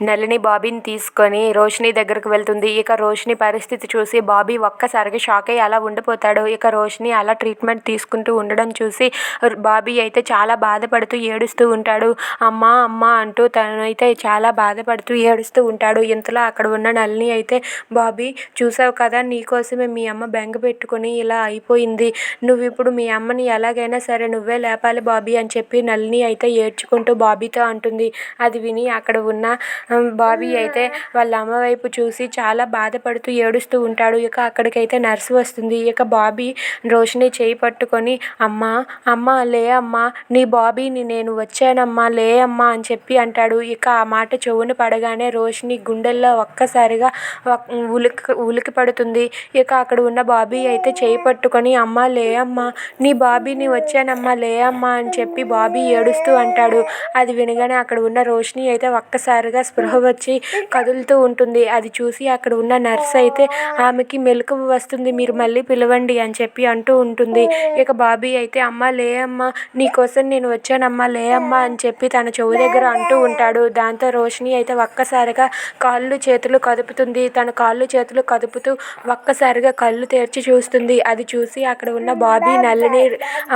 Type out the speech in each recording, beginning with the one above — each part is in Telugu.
నళిని బాబీని తీసుకొని రోషిని దగ్గరకు వెళ్తుంది. ఇక రోషిని పరిస్థితి చూసి బాబీ ఒక్కసారిగా షాక్ అయ్యి అలా ఉండిపోతాడు. ఇక రోషిని అలా ట్రీట్మెంట్ తీసుకుంటూ ఉండడం చూసి బాబీ అయితే చాలా బాధపడుతూ ఏడుస్తూ ఉంటాడు. అమ్మా అమ్మ అంటూ తనైతే చాలా బాధపడుతూ ఏడుస్తూ ఉంటాడు. ఇంతలో అక్కడ ఉన్న నళిని అయితే బాబీ చూసావు కదా నీకోసమే మీ అమ్మ బెంగ పెట్టుకొని ఇలా అయిపోయింది. నువ్వు ఇప్పుడు మీ అమ్మని ఎలాగైనా సరే నువ్వే లేపాలి బాబీ అని చెప్పి నళిని అయితే ఏడ్చుకుంటూ బాబీతో అంటుంది. అది విని అక్కడ ఉన్న బాబీ అయితే వాళ్ళ అమ్మ వైపు చూసి చాలా బాధపడుతూ ఏడుస్తూ ఉంటాడు. ఇక అక్కడికైతే నర్సు వస్తుంది. ఇక బాబీ రోషిని చేయి పట్టుకొని అమ్మా అమ్మ లే అమ్మా నీ బాబీని నేను వచ్చానమ్మా లే అమ్మా అని చెప్పి అంటాడు. ఇక ఆ మాట చెవున పడగానే రోషిని గుండెల్లో ఒక్కసారిగా ఒక్- ఉలికి ఉలికి పడుతుంది. ఇక అక్కడ ఉన్న బాబీ అయితే చేయి పట్టుకొని అమ్మ లే అమ్మా నీ బాబీని వచ్చానమ్మా లే అమ్మా అని చెప్పి బాబీ ఏడుస్తూ అంటాడు. అది వినగానే అక్కడ ఉన్న రోషిని అయితే ఒక్కసారిగా స్పృహ వచ్చి కదులుతూ ఉంటుంది. అది చూసి అక్కడ ఉన్న నర్స్ అయితే ఆమెకి మెలకువ వస్తుంది. మీరు మళ్ళీ పిలవండి అని చెప్పి అంటూ ఉంటుంది. ఇక బాబీ అయితే అమ్మ లే అమ్మా నీకోసం నేను వచ్చానమ్మా లే అమ్మా అని చెప్పి తన చెవు దగ్గర అంటూ ఉంటాడు. దాంతో రోషిని అయితే ఒక్కసారిగా కాళ్ళు చేతులు కదుపుతుంది. తన కాళ్ళు చేతులు కదుపుతూ ఒక్కసారిగా కళ్ళు తెరిచి చూస్తుంది. అది చూసి అక్కడ ఉన్న బాబీ నల్లిని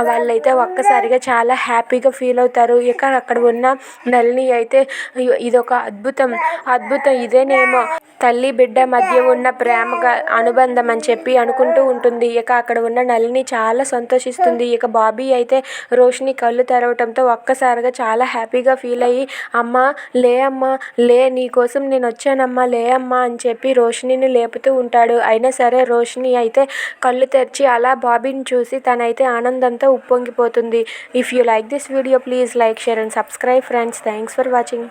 వాళ్ళైతే ఒక్కసారిగా చాలా హ్యాపీగా ఫీల్ అవుతారు. ఇక అక్కడ ఉన్న నల్లిని అయితే ఇదొక అద్భుత అద్భుతం ఇదేనేమో తల్లి బిడ్డ మధ్య ఉన్న ప్రేమగా అనుబంధం అని చెప్పి అనుకుంటూ ఉంటుంది. ఇక అక్కడ ఉన్న నలిని చాలా సంతోషిస్తుంది. ఇక బాబీ అయితే రోషిని కళ్ళు తెరవటంతో ఒక్కసారిగా చాలా హ్యాపీగా ఫీల్ అయ్యి అమ్మ లే అమ్మా లే నీకోసం నేను వచ్చానమ్మా లే అమ్మా అని చెప్పి రోషినిని లేపుతూ ఉంటాడు. అయినా సరే రోషిని అయితే కళ్ళు తెరిచి అలా బాబీని చూసి తనైతే ఆనందంతో ఉప్పొంగిపోతుంది. If you like this video please like share and subscribe friends thanks for watching